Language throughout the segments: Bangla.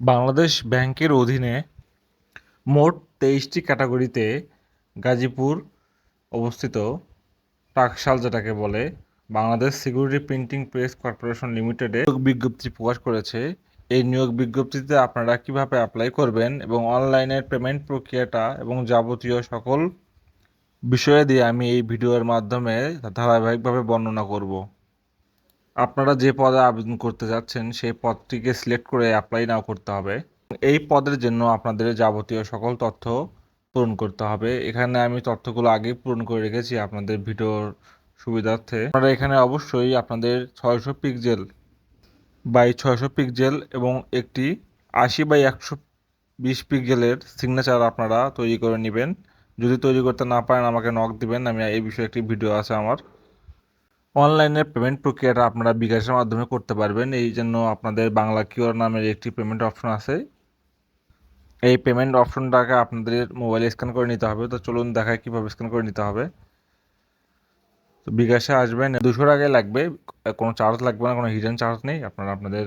বাংলাদেশ ব্যাংকের অধীনে মোট তেইশটি ক্যাটাগরিতে গাজীপুর অবস্থিত টাকশাল যেটাকে বলে, Bangladesh security printing press corporation লিমিটেডে নিয়োগ বিজ্ঞপ্তি প্রকাশ করেছে। এই নিয়োগ বিজ্ঞপ্তিতে আপনারা কীভাবে অ্যাপ্লাই করবেন এবং অনলাইনের পেমেন্ট প্রক্রিয়াটা এবং যাবতীয় সকল বিষয়ে দিয়ে আমি এই ভিডিওর মাধ্যমে ধারাবাহিকভাবে বর্ণনা করব। আপনারা যে পদে আবেদন করতে যাচ্ছেন, সেই পদটিকে সিলেক্ট করে অ্যাপ্লাই নাও করতে হবে। এই পদের জন্য আপনাদের যাবতীয় সকল তথ্য পূরণ করতে হবে। এখানে আমি তথ্যগুলো আগেই পূরণ করে রেখেছি আপনাদের ভিডিওর সুবিধার্থে। আপনারা এখানে অবশ্যই আপনাদের ছয়শো পিক্সেল বাই ছয়শো পিক্সেল এবং একটি আশি বাই একশো বিশ পিক্সেলের সিগনেচার আপনারা তৈরি করে নেবেন। যদি তৈরি করতে না পারেন, আমাকে নক দিবেন। আমি এই বিষয়ে একটি ভিডিও আছে আমার। অনলাইনে পেমেন্ট প্রক্রিয়াটা আপনারা বিকাশের মাধ্যমে করতে পারবেন। এই জন্য আপনাদের বাংলা কিউআর নামের একটি পেমেন্ট অপশন আছে। এই পেমেন্ট অপশনটাকে আপনাদের মোবাইলে স্ক্যান করে নিতে হবে। তো চলুন দেখায় কীভাবে স্ক্যান করে নিতে হবে। তো বিকাশে আসবেন। দুশো আগে লাগবে। কোনো চার্জ লাগবে না, কোনো হিডেন চার্জ নেই। আপনারা আপনাদের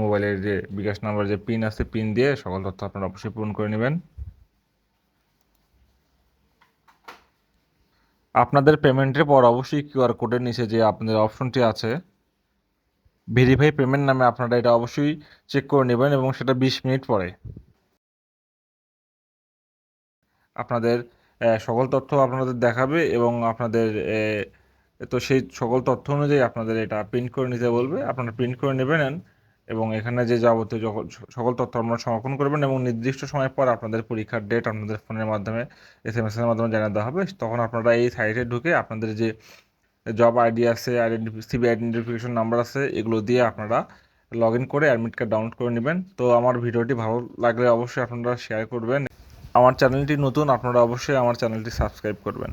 মোবাইলের যে বিকাশ নাম্বার যে পিন আছে পিন দিয়ে সকল তথ্য আপনারা অবশ্যই পূরণ করে নেবেন। আপনাদের পেমেন্টের পর অবশ্যই কিউআর কোডের নিচে যে আপনাদের অপশনটি আছে ভেরিফাই পেমেন্ট নামে আপনারা এটা অবশ্যই চেক করে নেবেন এবং সেটা বিশ মিনিট পরে আপনাদের সকল তথ্য আপনাদের দেখাবে এবং আপনাদের তো সেই সকল তথ্য অনুযায়ী আপনাদের এটা প্রিন্ট করে নিতে বলবে। আপনারা প্রিন্ট করে নেবেন এবং এখানে যে যাবতীয় সকল তথ্য আপনারা সংরক্ষণ করবেন এবং নির্দিষ্ট সময় পর আপনাদের পরীক্ষার ডেট আপনাদের ফোনের মাধ্যমে এস এম এসের মাধ্যমে জানিয়ে দেওয়া হবে। তখন আপনারা এই সাইটে ঢুকে আপনাদের যে জব আইডি আছে আইডেন্টি সিবি আইডেন্টিফিকেশন নাম্বার আছে, এগুলো দিয়ে আপনারা লগ ইন করে অ্যাডমিট কার্ড ডাউনলোড করে নেবেন। তো আমার ভিডিওটি ভালো লাগলে অবশ্যই আপনারা শেয়ার করবেন। আমার চ্যানেলটি নতুন, আপনারা অবশ্যই আমার চ্যানেলটি সাবস্ক্রাইব করবেন।